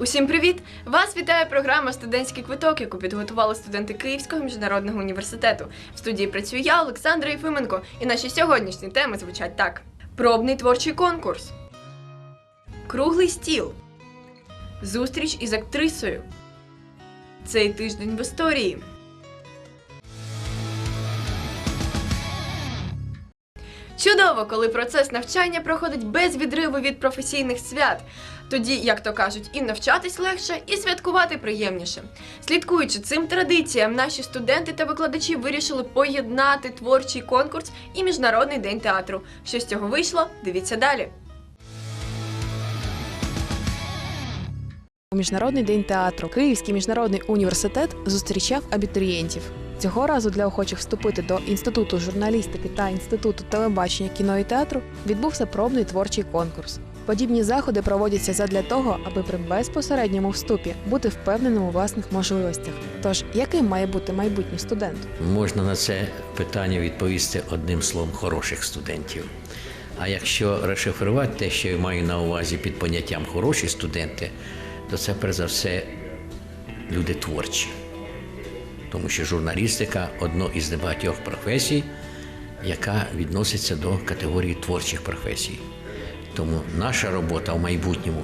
Усім привіт! Вас вітає програма Студентський квиток, яку підготували студенти Київського міжнародного університету. В студії працюю я, Олександра Єфименко, і наші сьогоднішні теми звучать так: пробний творчий конкурс, круглий стіл, зустріч із актрисою. Цей тиждень в історії. Чудово, коли процес навчання проходить без відриву від професійних свят. Тоді, як то кажуть, і навчатись легше, і святкувати приємніше. Слідкуючи цим традиціям, наші студенти та викладачі вирішили поєднати творчий конкурс і міжнародний день театру. Що з цього вийшло? Дивіться далі. У Міжнародний день театру Київський міжнародний університет зустрічав абітурієнтів. Цього разу для охочих вступити до інституту журналістики та інституту телебачення кіно і театру відбувся пробний творчий конкурс. Подібні заходи проводяться задля того, аби при безпосередньому вступі бути впевненим у власних можливостях. Тож, яким має бути майбутній студент? Можна на це питання відповісти одним словом хороших студентів. А якщо розшифрувати те, що я маю на увазі під поняттям хороші студенти, то це перш за все люди творчі. Тому що журналістика одна із небагатьох професій, яка відноситься до категорії творчих професій. Тому наша робота в майбутньому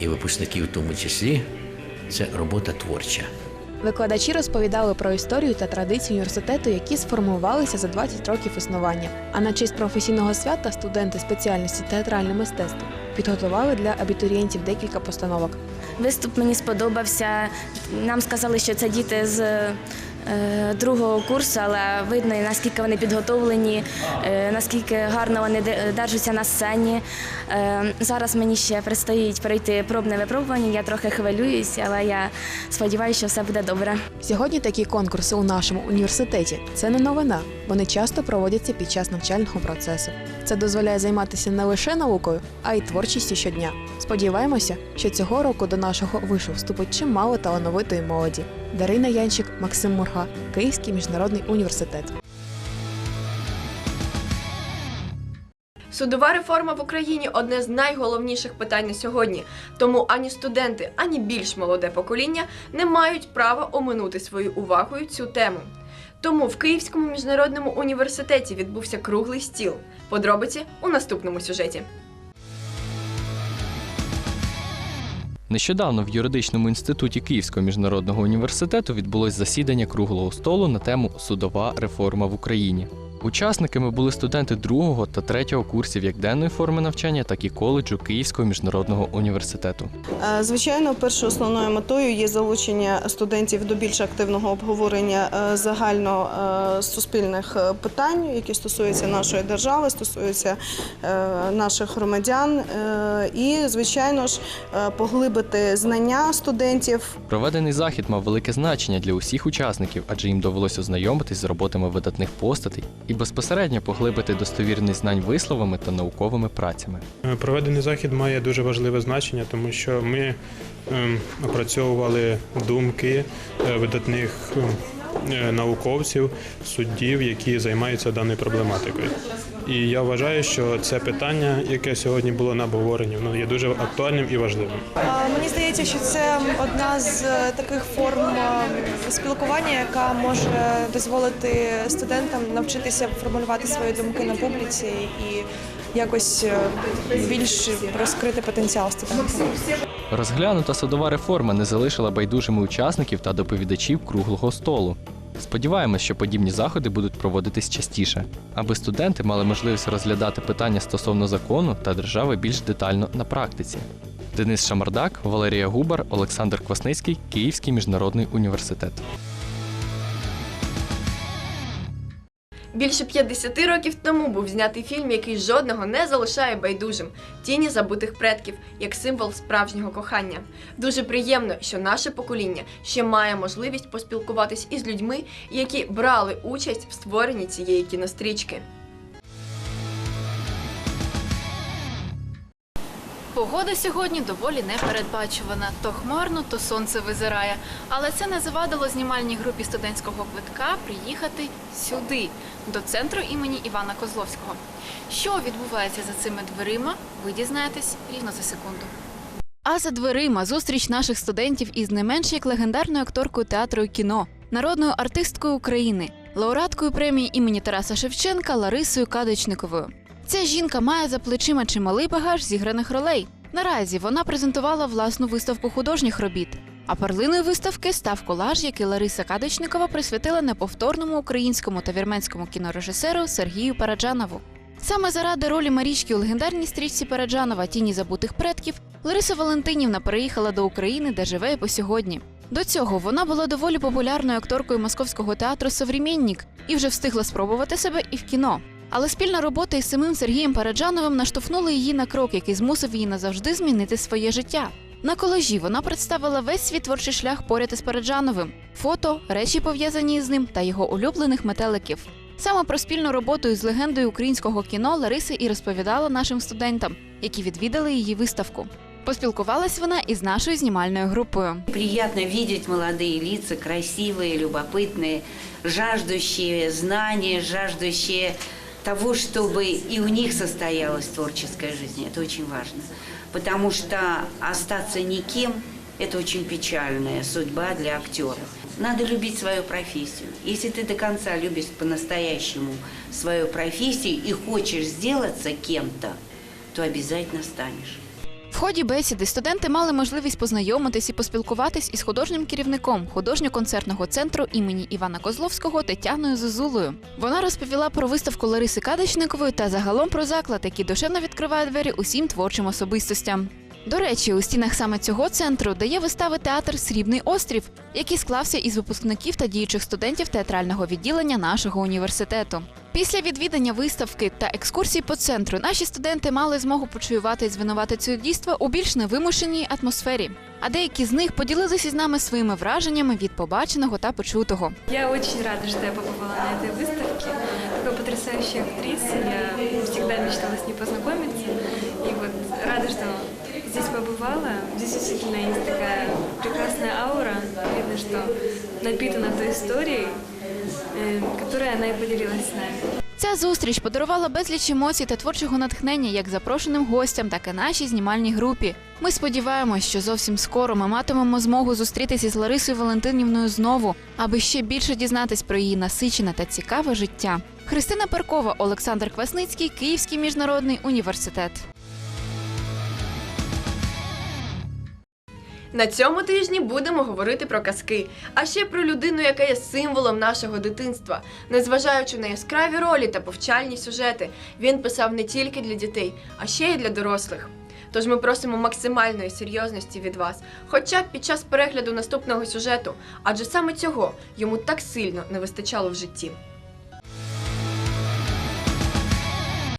і випускників в тому числі це робота творча. Викладачі розповідали про історію та традиції університету, які сформувалися за 20 років існування. А на честь професійного свята студенти спеціальності театральне мистецтво підготували для абітурієнтів декілька постановок. Виступ мені сподобався. Нам сказали, що це діти з другого курсу, але видно, наскільки вони підготовлені, е, наскільки гарно вони де- держаться на сцені. Е, зараз мені ще предстоїть пройти пробне випробування. Я трохи хвилююсь, але я сподіваюся, що все буде добре. Сьогодні такі конкурси у нашому університеті це не новина. Вони часто проводяться під час навчального процесу. Це дозволяє займатися не лише наукою, а й творчістю щодня. Сподіваємося, що цього року до нашого вишу вступить чимало талановитої молоді. Дарина Янчик, Максим Мурга, Київський міжнародний університет. Судова реформа в Україні одне з найголовніших питань на сьогодні. Тому ані студенти, ані більш молоде покоління не мають права оминути своєю увагою цю тему. Тому в Київському міжнародному університеті відбувся круглий стіл. Подробиці у наступному сюжеті. Нещодавно в юридичному інституті Київського міжнародного університету відбулось засідання круглого столу на тему Судова реформа в Україні. Учасниками були студенти другого та третього курсів як денної форми навчання, так і коледжу Київського міжнародного університету. Е, Звичайно, першою основною метою є залучення студентів до більш активного обговорення е, загально е, суспільних питань, які стосуються нашої держави, стосуються наших громадян, і звичайно ж поглибити знання студентів Проведений захід мав велике значення для усіх учасників, адже їм довелося ознайомитись з роботами видатних постатей і безпосередньо поглибити достовірність знань висловами та науковими працями. Е, Проведений захід має дуже важливе значення, тому що ми ем, опрацьовували думки е, видатних ем, е, науковців, суддів, які займаються даною проблематикою. І я вважаю, що це питання, яке сьогодні було на обговоренні, воно є дуже актуальним і важливим. Мені здається, що це одна з е, таких форм е, спілкування, яка може дозволити студентам навчитися формулювати свої думки на публіці і якось е, більш розкрити потенціал студентів. Розглянута судова реформа не залишила байдужими учасників та доповідачів круглого столу. Сподіваємось, що подібні заходи будуть проводитись частіше, аби студенти мали можливість розглядати питання стосовно закону та держави більш детально на практиці. Денис Шамардак, Валерія Губар, Олександр Квасницький, Київський міжнародний університет. Більше 50 років тому був знятий фільм, який жодного не залишає байдужим тіні забутих предків як символ справжнього кохання. Дуже приємно, що наше покоління ще має можливість поспілкуватись із людьми, які брали участь в створенні цієї кінострічки. Погода сьогодні доволі непередбачувана. То хмарно, то сонце визирає. Але це не завадило знімальній групі студентського квитка приїхати сюди, до центру імені Івана Козловського. Що відбувається за цими дверима, ви дізнаєтесь рівно за секунду. А за дверима зустріч наших студентів із не менш як легендарною акторкою театру і кіно, народною артисткою України, лауреаткою премії імені Тараса Шевченка Ларисою Кадочниковою. Ця жінка має за плечима чималий багаж зіграних ролей. Наразі вона презентувала власну виставку художніх робіт. А перлиною виставки став колаж, який Лариса Кадочникова присвятила неповторному українському та вірменському кінорежисеру Сергію Параджанову. Саме заради ролі Марічки у легендарній стрічці Параджанова Тіні забутих предків Лариса Валентинівна переїхала до України, де живе по сьогодні. До цього вона була доволі популярною акторкою московського театру Соврімєннік і вже встигла спробувати себе і в кіно. Але спільна робота із самим Сергієм Параджановим наштовхнула її на крок, який змусив її назавжди змінити своє життя. На колажі вона представила весь свій творчий шлях поряд із Параджановим: фото, речі пов'язані з ним та його улюблених метеликів. Саме про спільну роботу із легендою українського кіно Лариса і розповідала нашим студентам, які відвідали її виставку. Поспілкувалась вона із нашою знімальною групою. Приятно видеть молодые лица, красивые, любопытные, жаждущие знания, жаждущие того, чтобы и у них состоялась творческая жизнь. Это очень важно. Потому что остаться никем – это очень печальная судьба для актера. Надо любить свою профессию. Если ты до конца любишь по-настоящему свою профессию и хочешь сделаться кем-то, то обязательно станешь. В ході бесіди студенти мали можливість познайомитись і поспілкуватись із художнім керівником художньо-концертного центру імені Івана Козловського Тетяною Зозулою. Вона розповіла про виставку Лариси Кадочникової та загалом про заклад, який душевно відкриває двері усім творчим особистостям. До речі, у стінах саме цього центру дає вистави театр Срібний острів, який склався із випускників та діючих студентів театрального відділення нашого університету. Після відвідання виставки та екскурсій по центру наші студенти мали змогу почуювати і звинувати цього дійства у більш невимушеній атмосфері. А деякі з них поділилися з нами своїми враженнями від побаченого та почутого. Я очень рада, что я побывала на этой выставке. Такой потрясающей актрисы. Я всегда мечтала с ней познакомиться. И вот рада, что здесь побывала. Здесь действительно есть такая прекрасная аура. Видно, что напитана той историей, э, которой она и поделилась с нами. Ця зустріч подарувала безліч емоцій та творчого натхнення як запрошеним гостям, так і нашій знімальній групі. Ми сподіваємось, що зовсім скоро ми матимемо змогу зустрітися з Ларисою Валентинівною знову, аби ще більше дізнатись про її насичене та цікаве життя. Христина Перкова, Олександр Квасницький, Київський міжнародний університет. На цьому тижні будемо говорити про казки, а ще про людину, яка є символом нашого дитинства. Незважаючи на яскраві ролі та повчальні сюжети, він писав не тільки для дітей, а ще й для дорослих. Тож ми просимо максимальної серйозності від вас, хоча б під час перегляду наступного сюжету, адже саме цього йому так сильно не вистачало в житті.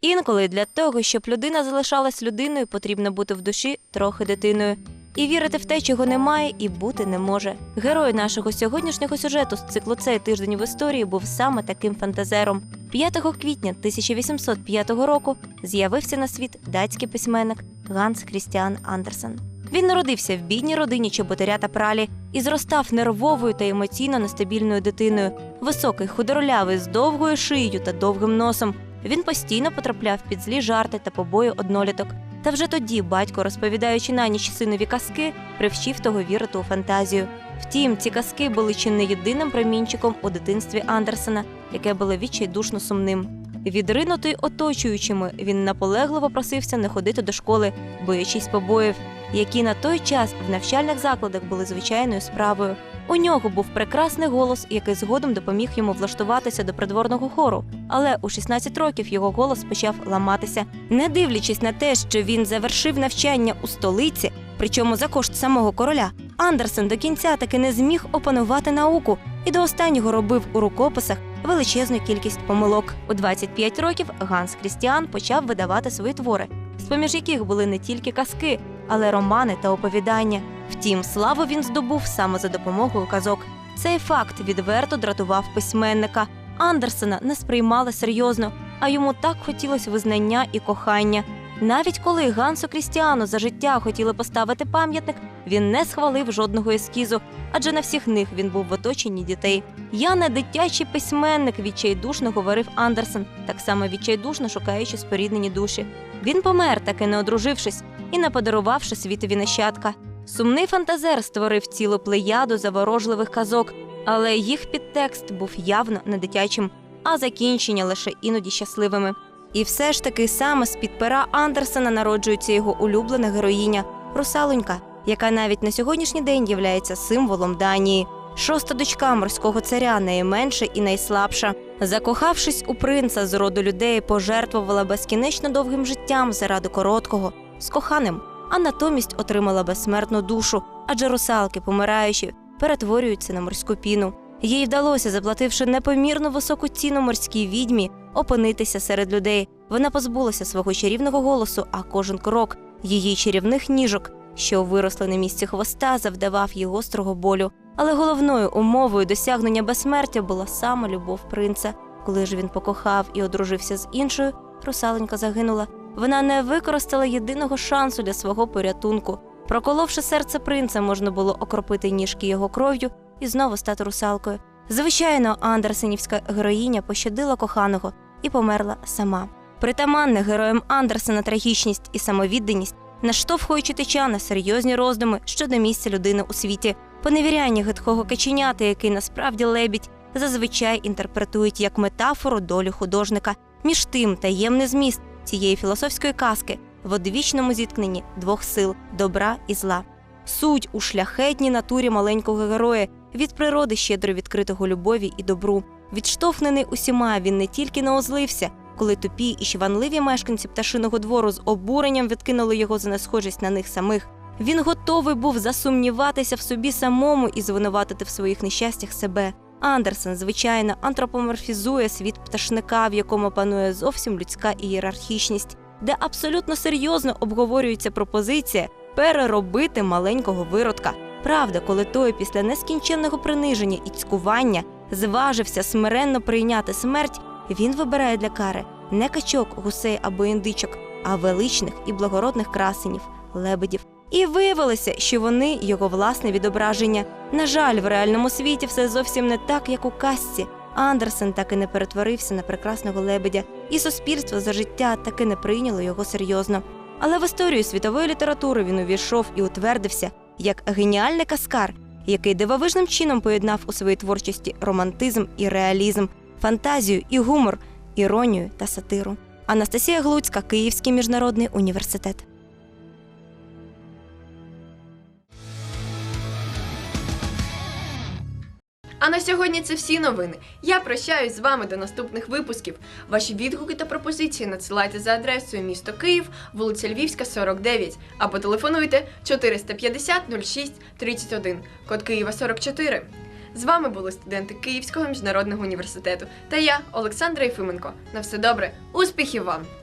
Інколи для того, щоб людина залишалась людиною, потрібно бути в душі трохи дитиною. І вірити в те, чого немає, і бути не може. Герой нашого сьогоднішнього сюжету з циклу цей тиждень в історії був саме таким фантазером. 5 квітня 1805 року з'явився на світ датський письменник Ганс Крістіан Андерсен. Він народився в бідній родині чоботаря та пралі і зростав нервовою та емоційно нестабільною дитиною. Високий, худорлявий, з довгою шиєю та довгим носом. Він постійно потрапляв під злі жарти та побої одноліток. Та вже тоді батько, розповідаючи на ніч синові казки, привчив того вірити у фантазію. Втім, ці казки були чи не єдиним промінчиком у дитинстві Андерсена, яке було відчайдушно сумним. Відринутий оточуючими, він наполегливо просився не ходити до школи, боячись побоїв, які на той час в навчальних закладах були звичайною справою. У нього був прекрасний голос, який згодом допоміг йому влаштуватися до придворного хору. Але у 16 років його голос почав ламатися. Не дивлячись на те, що він завершив навчання у столиці, причому за кошт самого короля, Андерсен до кінця таки не зміг опанувати науку і до останнього робив у рукописах величезну кількість помилок. У 25 років Ганс Крістіан почав видавати свої твори, з-поміж яких були не тільки казки, але романи та оповідання. Втім, славу він здобув саме за допомогою казок. Цей факт відверто дратував письменника. Андерсена не сприймали серйозно, а йому так хотілося визнання і кохання. Навіть коли Гансу Крістіану за життя хотіли поставити пам'ятник, він не схвалив жодного ескізу, адже на всіх них він був в оточенні дітей. Я не дитячий письменник, відчайдушно говорив Андерсен, так само відчайдушно шукаючи споріднені душі. Він помер, таки не одружившись. і не подарувавши світові нащадка. Сумний фантазер створив цілу плеяду заворожливих казок, але їх підтекст був явно не дитячим, а закінчення лише іноді щасливими. І все ж таки саме з-під пера Андерсена народжується його улюблена героїня Русалонька, яка навіть на сьогоднішній день являється символом Данії. Шоста дочка морського царя найменша і найслабша. Закохавшись у принца з роду людей, пожертвувала безкінечно довгим життям заради короткого з коханим, а натомість отримала безсмертну душу, адже русалки, помираючи, перетворюються на морську піну. Їй вдалося, заплативши непомірно високу ціну морській відьмі, опинитися серед людей. Вона позбулася свого чарівного голосу, а кожен крок її чарівних ніжок, що виросли на місці хвоста, завдавав їй гострого болю. Але головною умовою досягнення безсмертя була саме любов принца. Коли ж він покохав і одружився з іншою, русаленька загинула. Вона не використала єдиного шансу для свого порятунку. Проколовши серце принца, можна було окропити ніжки його кров'ю і знову стати русалкою. Звичайно, Андерсенівська героїня пощадила коханого і померла сама. Притаманна героям Андерсена трагічність і самовідданість, наштовхує читача на серйозні роздуми щодо місця людини у світі. Поневіряння гидкого каченята, який насправді лебідь, зазвичай інтерпретують як метафору долі художника. Між тим таємний зміст цієї філософської казки в одвічному зіткненні двох сил добра і зла. Суть у шляхетній натурі маленького героя від природи щедро відкритого любові і добру. Відштовхнений усіма, він не тільки не озлився, коли тупі і щванливі мешканці пташиного двору з обуренням відкинули його за несхожість на них самих. Він готовий був засумніватися в собі самому і звинуватити в своїх нещастях себе. Андерсен, звичайно, антропоморфізує світ пташника, в якому панує зовсім людська ієрархічність, де абсолютно серйозно обговорюється пропозиція переробити маленького виродка. Правда, коли той після нескінченного приниження і цькування зважився смиренно прийняти смерть, він вибирає для кари не качок, гусей або індичок, а величних і благородних красенів, лебедів. І виявилося, що вони його власне відображення. На жаль, в реальному світі все зовсім не так, як у казці. Андерсен так і не перетворився на прекрасного лебедя, і суспільство за життя таки не прийняло його серйозно. Але в історію світової літератури він увійшов і утвердився як геніальний каскар, який дивовижним чином поєднав у своїй творчості романтизм і реалізм, фантазію і гумор, іронію та сатиру. Анастасія Глуцька, Київський міжнародний університет. Сьогодні це всі новини. Я прощаюсь з вами до наступних випусків. Ваші відгуки та пропозиції надсилайте за адресою місто Київ, вулиця Львівська, 49, або телефонуйте 450 06 31, код Києва 44. З вами були студенти Київського міжнародного університету та я, Олександра Єфименко. На все добре, успіхів вам!